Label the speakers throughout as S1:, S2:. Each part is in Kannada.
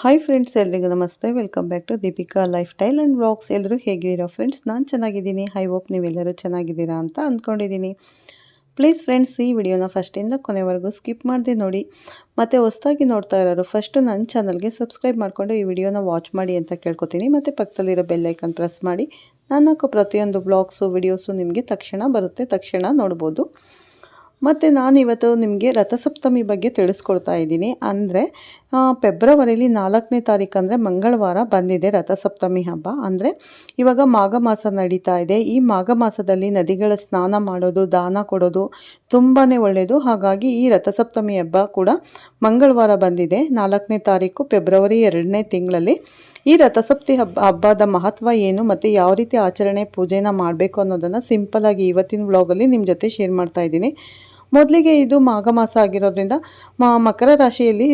S1: ಹಾಯ್ ಫ್ರೆಂಡ್ಸ್ ಎಲ್ರಿಗೂ ನಮಸ್ತೆ. Welcome back to Deepika lifestyle and vlogs ಎಲ್ಲರೂ ಹೇಗಿದ್ದೀರಾ ಫ್ರೆಂಡ್ಸ್ ನಾನು ಚೆನ್ನಾಗಿದ್ದೀನಿ. ಐ ಹೋಪ್ ನೀವೆಲ್ಲರೂ ಚೆನ್ನಾಗಿದ್ದೀರಾ ಅಂತ ಅಂದ್ಕೊಂಡಿದ್ದೀನಿ. ಪ್ಲೀಸ್ ಫ್ರೆಂಡ್ಸ್ ಈ ವಿಡಿಯೋನ ಫಸ್ಟಿಂದ ಕೊನೆವರೆಗೂ ಸ್ಕಿಪ್ ಮಾಡಿದೆ ನೋಡಿ. ಮತ್ತು ಹೊಸದಾಗಿ ನೋಡ್ತಾ ಇರೋರು ಫಸ್ಟು ನನ್ನ ಚಾನಲ್ಗೆ ಸಬ್ಸ್ಕ್ರೈಬ್ ಮಾಡಿಕೊಂಡು ಈ ವಿಡಿಯೋನ ವಾಚ್ ಮಾಡಿ ಅಂತ ಕೇಳ್ಕೊತೀನಿ. ಮತ್ತು ಪಕ್ಕದಲ್ಲಿರೋ ಬೆಲ್ಲೈಕನ್ ಪ್ರೆಸ್ ಮಾಡಿ. ನಾನು ಹಾಕೋ ಪ್ರತಿಯೊಂದು ಬ್ಲಾಗ್ಸು ವಿಡಿಯೋಸು ನಿಮಗೆ ತಕ್ಷಣ ಬರುತ್ತೆ. ತಕ್ಷಣ ನೋಡ್ಬೋದು. ಮತ್ತು ನಾನಿವತ್ತು ನಿಮಗೆ ರಥಸಪ್ತಮಿ ಬಗ್ಗೆ ತಿಳಿಸ್ಕೊಡ್ತಾ ಇದ್ದೀನಿ. ಅಂದರೆ ಫೆಬ್ರವರಿಲಿ ನಾಲ್ಕನೇ ತಾರೀಕು ಅಂದರೆ ಮಂಗಳವಾರ ಬಂದಿದೆ ರಥಸಪ್ತಮಿ ಹಬ್ಬ. ಅಂದರೆ ಇವಾಗ ಮಾಘ ಮಾಸ ನಡೀತಾ ಇದೆ. ಈ ಮಾಘ ಮಾಸದಲ್ಲಿ ನದಿಗಳ ಸ್ನಾನ ಮಾಡೋದು, ದಾನ ಕೊಡೋದು ತುಂಬಾ ಒಳ್ಳೆಯದು ಹಾಗಾಗಿ ಈ ರಥಸಪ್ತಮಿ ಹಬ್ಬ ಕೂಡ ಮಂಗಳವಾರ ಬಂದಿದೆ. ನಾಲ್ಕನೇ ತಾರೀಕು ಫೆಬ್ರವರಿ ಎರಡನೇ ತಿಂಗಳಲ್ಲಿ. ಈ ರಥಸಪ್ತಿ ಹಬ್ಬ ಹಬ್ಬದ ಮಹತ್ವ ಏನು ಮತ್ತು ಯಾವ ರೀತಿ ಆಚರಣೆ ಪೂಜೆನ ಮಾಡಬೇಕು ಅನ್ನೋದನ್ನು ಸಿಂಪಲಾಗಿ ಇವತ್ತಿನ ವ್ಲಾಗಲ್ಲಿ ನಿಮ್ಮ ಜೊತೆ ಶೇರ್ ಮಾಡ್ತಾ ಇದ್ದೀನಿ. ಮೊದಲಿಗೆ ಇದು ಮಾಘ ಮಾಸ ಆಗಿರೋದ್ರಿಂದ ಮಕರ ರಾಶಿಯಲ್ಲಿ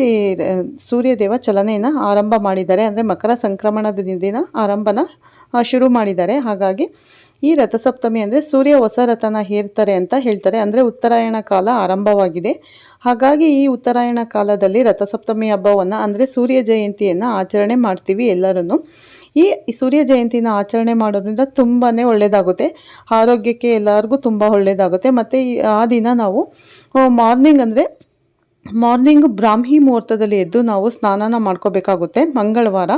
S1: ಸೂರ್ಯದೇವ ಚಲನೆಯನ್ನು ಆರಂಭ ಮಾಡಿದ್ದಾರೆ. ಅಂದರೆ ಮಕರ ಸಂಕ್ರಮಣದ ದಿನ ಆರಂಭನ ಶುರು ಮಾಡಿದ್ದಾರೆ. ಹಾಗಾಗಿ ಈ ರಥಸಪ್ತಮಿ ಅಂದರೆ ಸೂರ್ಯ ಹೊಸ ರಥನ ಹೇರ್ತಾರೆ ಅಂತ ಹೇಳ್ತಾರೆ. ಅಂದರೆ ಉತ್ತರಾಯಣ ಕಾಲ ಆರಂಭವಾಗಿದೆ. ಹಾಗಾಗಿ ಈ ಉತ್ತರಾಯಣ ಕಾಲದಲ್ಲಿ ರಥಸಪ್ತಮಿ ಹಬ್ಬವನ್ನು ಅಂದರೆ ಸೂರ್ಯ ಜಯಂತಿಯನ್ನು ಆಚರಣೆ ಮಾಡ್ತೀವಿ ಎಲ್ಲರೂ ಈ ಸೂರ್ಯ ಜಯಂತಿನ ಆಚರಣೆ ಮಾಡೋದ್ರಿಂದ ತುಂಬಾ ಒಳ್ಳೆಯದಾಗುತ್ತೆ ಆರೋಗ್ಯಕ್ಕೆ ಎಲ್ಲರಿಗೂ ತುಂಬ ಒಳ್ಳೆಯದಾಗುತ್ತೆ ಮತ್ತು ಆ ದಿನ ನಾವು ಮಾರ್ನಿಂಗ್ ಅಂದರೆ ಮಾರ್ನಿಂಗ್ ಬ್ರಾಹ್ಮಿ ಮುಹೂರ್ತದಲ್ಲಿ ಎದ್ದು ನಾವು ಸ್ನಾನನ ಮಾಡ್ಕೋಬೇಕಾಗುತ್ತೆ. ಮಂಗಳವಾರ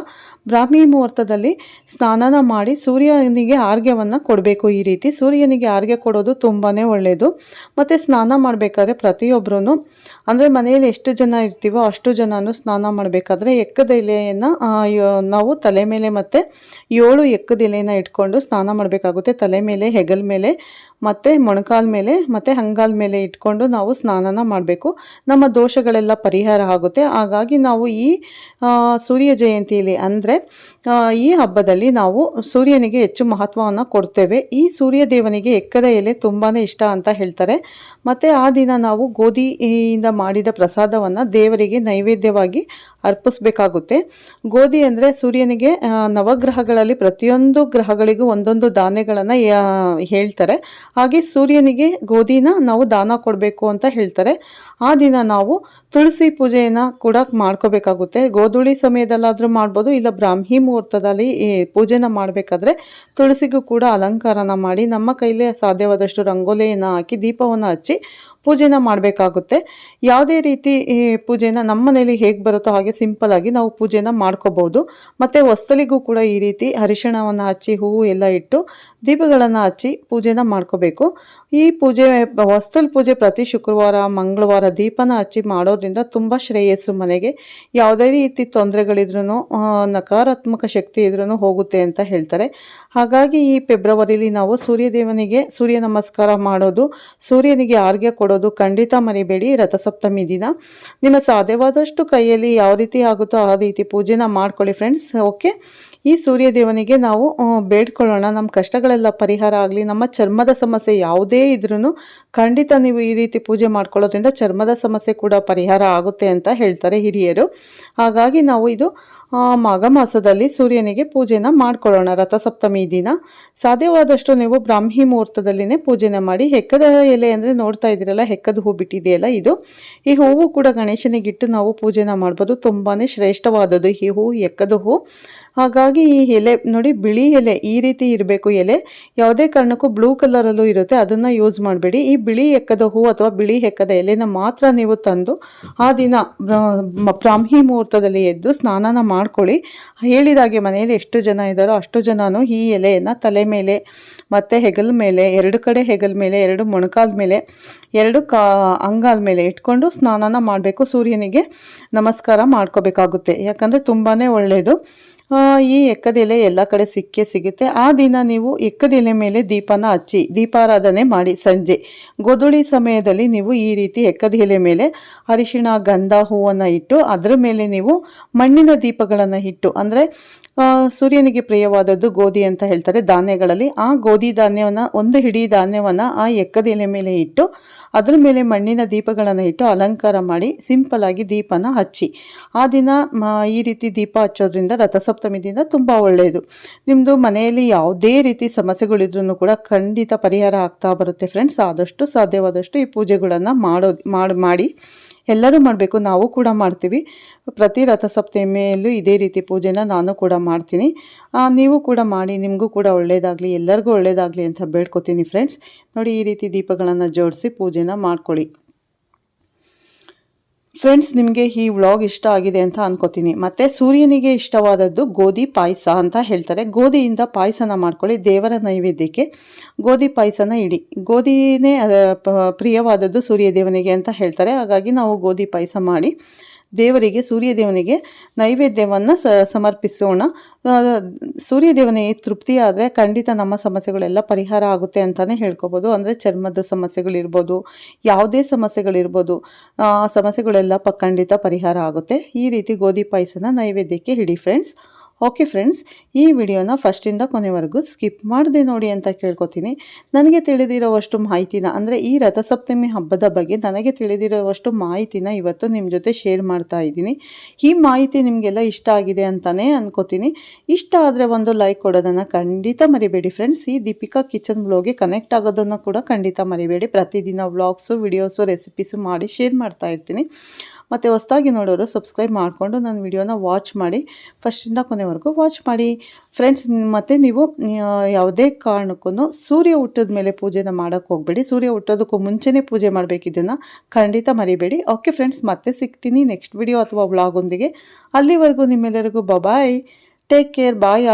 S1: ಬ್ರಾಹ್ಮಿ ಮುಹೂರ್ತದಲ್ಲಿ ಸ್ನಾನನ ಮಾಡಿ ಸೂರ್ಯನಿಗೆ ಆರ್ಘ್ಯವನ್ನು ಕೊಡಬೇಕು ಈ ರೀತಿ. ಸೂರ್ಯನಿಗೆ ಆರ್ಘ್ಯ ಕೊಡೋದು ತುಂಬಾ ಒಳ್ಳೆಯದು ಮತ್ತು ಸ್ನಾನ ಮಾಡಬೇಕಾದ್ರೆ ಪ್ರತಿಯೊಬ್ಬರೂ ಅಂದರೆ ಮನೆಯಲ್ಲಿ ಎಷ್ಟು ಜನ ಇರ್ತೀವೋ ಅಷ್ಟು ಜನನು ಸ್ನಾನ ಮಾಡಬೇಕಾದ್ರೆ ಎಕ್ಕದ ಎಲೆಯನ್ನು ನಾವು ತಲೆ ಮೇಲೆ ಮತ್ತು ಏಳು ಎಕ್ಕದ ಎಲೆಯನ್ನು ಇಟ್ಕೊಂಡು ಸ್ನಾನ ಮಾಡಬೇಕಾಗುತ್ತೆ. ತಲೆ ಮೇಲೆ, ಹೆಗಲ ಮೇಲೆ, ಮತ್ತು ಮೊಣಕಾಲ ಮೇಲೆ, ಮತ್ತು ಹಂಗಾಲ ಮೇಲೆ ಇಟ್ಕೊಂಡು ನಾವು ಸ್ನಾನನ ಮಾಡಬೇಕು. ನಮ್ಮ ದೋಷಗಳೆಲ್ಲ ಪರಿಹಾರ ಆಗುತ್ತೆ. ಹಾಗಾಗಿ ನಾವು ಈ ಸೂರ್ಯ ಜಯಂತಿಯಲ್ಲಿ ಅಂದರೆ ಈ ಹಬ್ಬದಲ್ಲಿ ನಾವು ಸೂರ್ಯನಿಗೆ ಹೆಚ್ಚು ಮಹತ್ವವನ್ನು ಕೊಡ್ತೇವೆ. ಈ ಸೂರ್ಯ ದೇವನಿಗೆ ಎಕ್ಕದ ಎಲೆ ತುಂಬಾ ಇಷ್ಟ ಅಂತ ಹೇಳ್ತಾರೆ. ಮತ್ತು ಆ ದಿನ ನಾವು ಗೋಧಿಯಿಂದ ಮಾಡಿದ ಪ್ರಸಾದವನ್ನು ದೇವರಿಗೆ ನೈವೇದ್ಯವಾಗಿ ಅರ್ಪಿಸಬೇಕಾಗುತ್ತೆ. ಗೋಧಿ ಅಂದರೆ ಸೂರ್ಯನಿಗೆ ನವಗ್ರಹಗಳಲ್ಲಿ ಪ್ರತಿಯೊಂದು ಗ್ರಹಗಳಿಗೂ ಒಂದೊಂದು ಧಾನ್ಯಗಳನ್ನು ಹೇಳ್ತಾರೆ. ಹಾಗೆ ಸೂರ್ಯನಿಗೆ ಗೋಧಿನ ನಾವು ದಾನ ಕೊಡಬೇಕು ಅಂತ ಹೇಳ್ತಾರೆ. ಆ ದಿನ ನಾವು ತುಳಸಿ ಪೂಜೆಯನ್ನು ಕೂಡ ಮಾಡ್ಕೋಬೇಕಾಗುತ್ತೆ. ಗೋಧೂಳಿ ಸಮಯದಲ್ಲಾದರೂ ಮಾಡ್ಬೋದು, ಇಲ್ಲ ಬ್ರಾಹ್ಮಿ ಮುಹೂರ್ತದಲ್ಲಿ ಈ ಪೂಜೆನ ಮಾಡಬೇಕಾದ್ರೆ ತುಳಸಿಗೂ ಕೂಡ ಅಲಂಕಾರನ ಮಾಡಿ ನಮ್ಮ ಕೈಲೇ ಸಾಧ್ಯವಾದಷ್ಟು ರಂಗೋಲಿಯನ್ನು ಹಾಕಿ ದೀಪವನ್ನು ಹಚ್ಚಿ ಪೂಜೆನ ಮಾಡಬೇಕಾಗುತ್ತೆ. ಯಾವುದೇ ರೀತಿ ಈ ಪೂಜೆನ ನಮ್ಮ ಮನೇಲಿ ಹೇಗೆ ಬರುತ್ತೋ ಹಾಗೆ ಸಿಂಪಲ್ಲಾಗಿ ನಾವು ಪೂಜೆನ ಮಾಡ್ಕೋಬೋದು. ಮತ್ತು ಹೊಸ್ತಲಿಗೂ ಕೂಡ ಈ ರೀತಿ ಅರಿಶಿಣವನ್ನು ಹಚ್ಚಿ, ಹೂವು ಎಲ್ಲ ಇಟ್ಟು ದೀಪಗಳನ್ನು ಹಚ್ಚಿ ಪೂಜೆನ ಮಾಡ್ಕೋಬೇಕು. ಈ ಪೂಜೆ, ಹೊಸ್ತಲ್ ಪೂಜೆ ಪ್ರತಿ ಶುಕ್ರವಾರ, ಮಂಗಳವಾರ ದೀಪನ ಹಚ್ಚಿ ಮಾಡೋದ್ರಿಂದ ತುಂಬ ಶ್ರೇಯಸ್ಸು ಮನೆಗೆ. ಯಾವುದೇ ರೀತಿ ತೊಂದರೆಗಳಿದ್ರೂ ನಕಾರಾತ್ಮಕ ಶಕ್ತಿ ಇದ್ರೂ ಹೋಗುತ್ತೆ ಅಂತ ಹೇಳ್ತಾರೆ. ಹಾಗಾಗಿ ಈ ಫೆಬ್ರವರಿಲಿ ನಾವು ಸೂರ್ಯದೇವನಿಗೆ ಸೂರ್ಯ ನಮಸ್ಕಾರ ಮಾಡೋದು, ಸೂರ್ಯನಿಗೆ ಆರ್ಗ್ಯ ಕೊಡೋದು ಖಂಡಿತ ಮರಿಬೇಡಿ. ರಥಸಪ್ತಮಿ ದಿನ. ನಿಮ್ಮ ಸಾಧ್ಯವಾದಷ್ಟು ಕೈಯಲ್ಲಿ ಯಾವ ರೀತಿ ಆಗುತ್ತೋ ಆ ರೀತಿ ಪೂಜೆನ ಮಾಡ್ಕೊಳ್ಳಿ ಫ್ರೆಂಡ್ಸ್ ಓಕೆ ಈ ಸೂರ್ಯ ದೇವನಿಗೆ ನಾವು ಬೇಡ್ಕೊಳ್ಳೋಣ. ನಮ್ಮ ಕಷ್ಟಗಳೆಲ್ಲ ಪರಿಹಾರ ಆಗಲಿ, ನಮ್ಮ ಚರ್ಮದ ಸಮಸ್ಯೆ ಯಾವುದೇ ಇದ್ರೂ ಖಂಡಿತ ನೀವು ಈ ರೀತಿ ಪೂಜೆ ಮಾಡ್ಕೊಳ್ಳೋದ್ರಿಂದ ಚರ್ಮದ ಸಮಸ್ಯೆ ಕೂಡ ಪರಿಹಾರ ಆಗುತ್ತೆ ಅಂತ ಹೇಳ್ತಾರೆ ಹಿರಿಯರು. ಹಾಗಾಗಿ ನಾವು ಇದು ಮಾಘ ಮಾಸದಲ್ಲಿ ಸೂರ್ಯನಿಗೆ ಪೂಜೆನ ಮಾಡ್ಕೊಳ್ಳೋಣ. ರಥಸಪ್ತಮಿ ದಿನ. ಸಾಧ್ಯವಾದಷ್ಟು ನೀವು ಬ್ರಾಹ್ಮಿ ಮುಹೂರ್ತದಲ್ಲಿನೇ ಪೂಜೆನ ಮಾಡಿ. ಹೆಕ್ಕದ ಎಲೆ ಅಂದರೆ ನೋಡ್ತಾ ಇದ್ದೀರಲ್ಲ, ಹೆಕ್ಕದ ಹೂ ಬಿಟ್ಟಿದೆಯಲ್ಲ ಇದು. ಈ ಹೂವು ಕೂಡ ಗಣೇಶನಿಗಿಟ್ಟು ನಾವು ಪೂಜೆನ ಮಾಡ್ಬೋದು. ತುಂಬಾ ಶ್ರೇಷ್ಠವಾದದ್ದು ಈ ಹೂ ಎಕ್ಕದ ಹೂ. ಹಾಗಾಗಿ ಈ ಎಲೆ, ನೋಡಿ ಬಿಳಿ ಎಲೆ, ಈ ರೀತಿ ಇರಬೇಕು ಎಲೆ. ಯಾವುದೇ ಕಾರಣಕ್ಕೂ ಬ್ಲೂ ಕಲರಲ್ಲೂ ಇರುತ್ತೆ. ಅದನ್ನು ಯೂಸ್ ಮಾಡಬೇಡಿ. ಈ ಬಿಳಿ ಎಕ್ಕದ ಹೂ ಅಥವಾ ಬಿಳಿ ಹೆಕ್ಕದ ಎಲೆನ ಮಾತ್ರ ನೀವು ತಂದು ಆ ದಿನ ಬ್ರಾಹ್ಮಿ ಮುಹೂರ್ತದಲ್ಲಿ ಎದ್ದು ಸ್ನಾನನ ಮಾಡ್ಕೊಳ್ಳಿ. ಹೇಳಿದಾಗೆ ಮನೆಯಲ್ಲಿ ಎಷ್ಟು ಜನ ಇದ್ದಾರೋ ಅಷ್ಟು ಜನನು ಈ ಎಲೆಯನ್ನು ತಲೆ ಮೇಲೆ ಮತ್ತು ಹೆಗಲ ಮೇಲೆ, ಎರಡು ಕಡೆ ಹೆಗಲ ಮೇಲೆ, ಎರಡು ಮೊಣಕಾಲ ಮೇಲೆ, ಎರಡು ಕಾ ಅಂಗಾಲ ಮೇಲೆ ಇಟ್ಕೊಂಡು ಸ್ನಾನನ ಮಾಡಬೇಕು. ಸೂರ್ಯನಿಗೆ ನಮಸ್ಕಾರ ಮಾಡ್ಕೋಬೇಕಾಗುತ್ತೆ. ಯಾಕಂದರೆ ತುಂಬಾ ಒಳ್ಳೆಯದು ಈ ಎಕ್ಕದೆಲೆ ಎಲ್ಲ ಕಡೆ ಸಿಕ್ಕೇ ಸಿಗುತ್ತೆ. ಆ ದಿನ ನೀವು ಎಕ್ಕದೆಲೆ ಮೇಲೆ ದೀಪನ ಹಚ್ಚಿ, ದೀಪಾರಾಧನೆ ಮಾಡಿ ಸಂಜೆ. ಗೊದುಳಿ ಸಮಯದಲ್ಲಿ ನೀವು ಈ ರೀತಿ ಎಕ್ಕದೆಲೆ ಮೇಲೆ ಅರಿಶಿಣ, ಗಂಧ ಹೂವನ್ನು ಇಟ್ಟು, ಅದರ ಮೇಲೆ ನೀವು ಮಣ್ಣಿನ ದೀಪಗಳನ್ನು ಇಟ್ಟು, ಅಂದರೆ ಸೂರ್ಯನಿಗೆ ಪ್ರಿಯವಾದದ್ದು ಗೋಧಿ ಅಂತ ಹೇಳ್ತಾರೆ ಧಾನ್ಯಗಳಲ್ಲಿ. ಆ ಗೋಧಿ ಧಾನ್ಯವನ್ನು, ಒಂದು ಹಿಡಿ ಧಾನ್ಯವನ್ನು ಆ ಎಕ್ಕದೆಲೆ ಮೇಲೆ ಇಟ್ಟು ಅದರ ಮೇಲೆ ಮಣ್ಣಿನ ದೀಪಗಳನ್ನು ಇಟ್ಟು ಅಲಂಕಾರ ಮಾಡಿ ಸಿಂಪಲ್ ಆಗಿ ದೀಪನ ಹಚ್ಚಿ. ಆ ದಿನ ಈ ರೀತಿ ದೀಪ ಹಚ್ಚೋದ್ರಿಂದ ರಥಸಪ್ತಮಿ ದಿನ ತುಂಬ ಒಳ್ಳೆಯದು. ನಿಮ್ಮದು ಮನೆಯಲ್ಲಿ ಯಾವುದೇ ರೀತಿ ಸಮಸ್ಯೆಗಳಿದ್ರೂ ಕೂಡ ಖಂಡಿತ ಪರಿಹಾರ ಆಗ್ತಾ ಬರುತ್ತೆ ಫ್ರೆಂಡ್ಸ್ ಆದಷ್ಟು ಸಾಧ್ಯವಾದಷ್ಟು ಈ ಪೂಜೆಗಳನ್ನು ಮಾಡಿ ಮಾಡಿ. ಎಲ್ಲರೂ ಮಾಡಬೇಕು, ನಾವು ಕೂಡ ಮಾಡ್ತೀವಿ. ಪ್ರತಿ ರಥಸಪ್ತಮಿಯಲ್ಲೂ ಇದೇ ರೀತಿ ಪೂಜೆನ ನಾನು ಕೂಡ ಮಾಡ್ತೀನಿ. ನೀವು ಕೂಡ ಮಾಡಿ, ನಿಮಗೂ ಕೂಡ ಒಳ್ಳೆಯದಾಗಲಿ ಎಲ್ಲರಿಗೂ ಒಳ್ಳೆಯದಾಗಲಿ ಅಂತ ಬೇಡ್ಕೋತೀನಿ ಫ್ರೆಂಡ್ಸ್ ನೋಡಿ ಈ ರೀತಿ ದೀಪಗಳನ್ನು ಜೋಡಿಸಿ ಪೂಜೆನ ಮಾಡ್ಕೊಳ್ಳಿ. ಫ್ರೆಂಡ್ಸ್ ನಿಮಗೆ ಈ ವ್ಲಾಗ್ ಇಷ್ಟ ಆಗಿದೆ ಅಂತ ಅನ್ಕೋತೀನಿ. ಮತ್ತೆ ಸೂರ್ಯನಿಗೆ ಇಷ್ಟವಾದದ್ದು ಗೋಧಿ ಪಾಯಸ ಅಂತ ಹೇಳ್ತಾರೆ. ಗೋಧಿಯಿಂದ ಪಾಯಸನ ಮಾಡ್ಕೊಳ್ಳಿ. ದೇವರ ನೈವೇದ್ಯಕ್ಕೆ ಗೋಧಿ ಪಾಯಸನ ಇಡಿ. ಗೋಧಿನೇ ಪ್ರಿಯವಾದದ್ದು ಸೂರ್ಯದೇವನಿಗೆ ಅಂತ ಹೇಳ್ತಾರೆ. ಹಾಗಾಗಿ ನಾವು ಗೋಧಿ ಪಾಯಸ ಮಾಡಿ ದೇವರಿಗೆ, ಸೂರ್ಯದೇವನಿಗೆ ನೈವೇದ್ಯವನ್ನು ಸಮರ್ಪಿಸೋಣ. ಸೂರ್ಯದೇವನಿಗೆ ತೃಪ್ತಿಯಾದರೆ ಖಂಡಿತ ನಮ್ಮ ಸಮಸ್ಯೆಗಳೆಲ್ಲ ಪರಿಹಾರ ಆಗುತ್ತೆ ಅಂತಲೇ ಹೇಳ್ಕೋಬೋದು. ಅಂದರೆ ಚರ್ಮದ ಸಮಸ್ಯೆಗಳಿರ್ಬೋದು, ಯಾವುದೇ ಸಮಸ್ಯೆಗಳಿರ್ಬೋದು, ಆ, ಸಮಸ್ಯೆಗಳೆಲ್ಲ ಪ, ಖಂಡಿತ ಪರಿಹಾರ ಆಗುತ್ತೆ. ಈ ರೀತಿ ಗೋಧಿ ಪಾಯಸನ ನೈವೇದ್ಯಕ್ಕೆ ಹಿಡಿ ಫ್ರೆಂಡ್ಸ್ ಓಕೆ ಫ್ರೆಂಡ್ಸ್ ಈ ವಿಡಿಯೋನ ಫಸ್ಟಿಂದ ಕೊನೆವರೆಗೂ ಸ್ಕಿಪ್ ಮಾಡಿದೆ ನೋಡಿ ಅಂತ ಕೇಳ್ಕೊತೀನಿ. ನನಗೆ ತಿಳಿದಿರೋವಷ್ಟು ಮಾಹಿತಿನ, ಅಂದರೆ ಈ ರಥಸಪ್ತಮಿ ಹಬ್ಬದ ಬಗ್ಗೆ ನನಗೆ ತಿಳಿದಿರೋವಷ್ಟು ಮಾಹಿತಿನ ಇವತ್ತು ನಿಮ್ಮ ಜೊತೆ ಶೇರ್ ಮಾಡ್ತಾ ಇದ್ದೀನಿ. ಈ ಮಾಹಿತಿ ನಿಮಗೆಲ್ಲ ಇಷ್ಟ ಆಗಿದೆ ಅಂತಲೇ ಅನ್ಕೋತೀನಿ. ಇಷ್ಟ ಆದರೆ ಒಂದು ಲೈಕ್ ಕೊಡೋದನ್ನು ಖಂಡಿತ ಮರಿಬೇಡಿ ಫ್ರೆಂಡ್ಸ್ ಈ ದೀಪಿಕಾ ಕಿಚನ್ ಬ್ಲಾಗ್ಗೆ ಕನೆಕ್ಟ್ ಆಗೋದನ್ನು ಕೂಡ ಖಂಡಿತ ಮರಿಬೇಡಿ. ಪ್ರತಿದಿನ ವ್ಲಾಗ್ಸು ವಿಡಿಯೋಸು ರೆಸಿಪೀಸು ಮಾಡಿ ಶೇರ್ ಮಾಡ್ತಾ ಇರ್ತೀನಿ. ಮತ್ತು ಹೊಸ್ದಾಗಿ ನೋಡೋರು ಸಬ್ಸ್ಕ್ರೈಬ್ ಮಾಡಿಕೊಂಡು ನನ್ನ ವಿಡಿಯೋನ ವಾಚ್ ಮಾಡಿ. ಫಸ್ಟಿಂದ ಕೊನೆವರೆಗೂ ವಾಚ್ ಮಾಡಿ. ಫ್ರೆಂಡ್ಸ್ ಮತ್ತು ನೀವು ಯಾವುದೇ ಕಾರಣಕ್ಕೂ ಸೂರ್ಯ ಹುಟ್ಟದ ಮೇಲೆ ಪೂಜೆನ ಮಾಡೋಕ್ಕೆ ಹೋಗಬೇಡಿ. ಸೂರ್ಯ ಹುಟ್ಟೋದಕ್ಕೂ ಮುಂಚೆನೇ ಪೂಜೆ ಮಾಡಬೇಕಿದ್ದನ್ನು ಖಂಡಿತ ಮರಿಬೇಡಿ. ಓಕೆ ಫ್ರೆಂಡ್ಸ್ ಮತ್ತೆ ಸಿಗ್ತೀನಿ ನೆಕ್ಸ್ಟ್ ವಿಡಿಯೋ ಅಥವಾ ವ್ಲಾಗೊಂದಿಗೆ ಅಲ್ಲಿವರೆಗೂ ನಿಮ್ಮೆಲ್ಲರಿಗೂ ಬಾಯ್ ಟೇಕ್ ಕೇರ್ ಬಾಯ್